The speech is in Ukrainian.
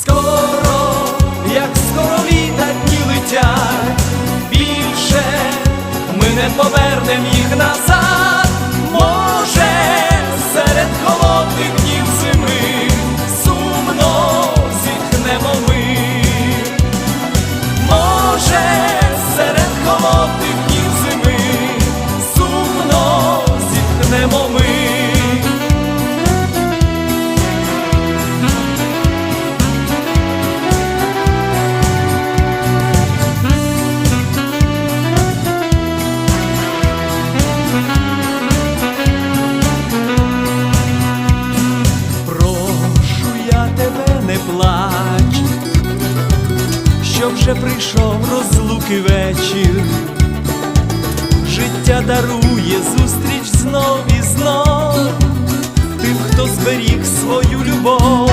Скоро, як скоро літа дні летять, більше ми не повернем їх назад. Плач, що вже прийшов розлуки вечір, життя дарує зустріч знов і знов тим, хто зберіг свою любов.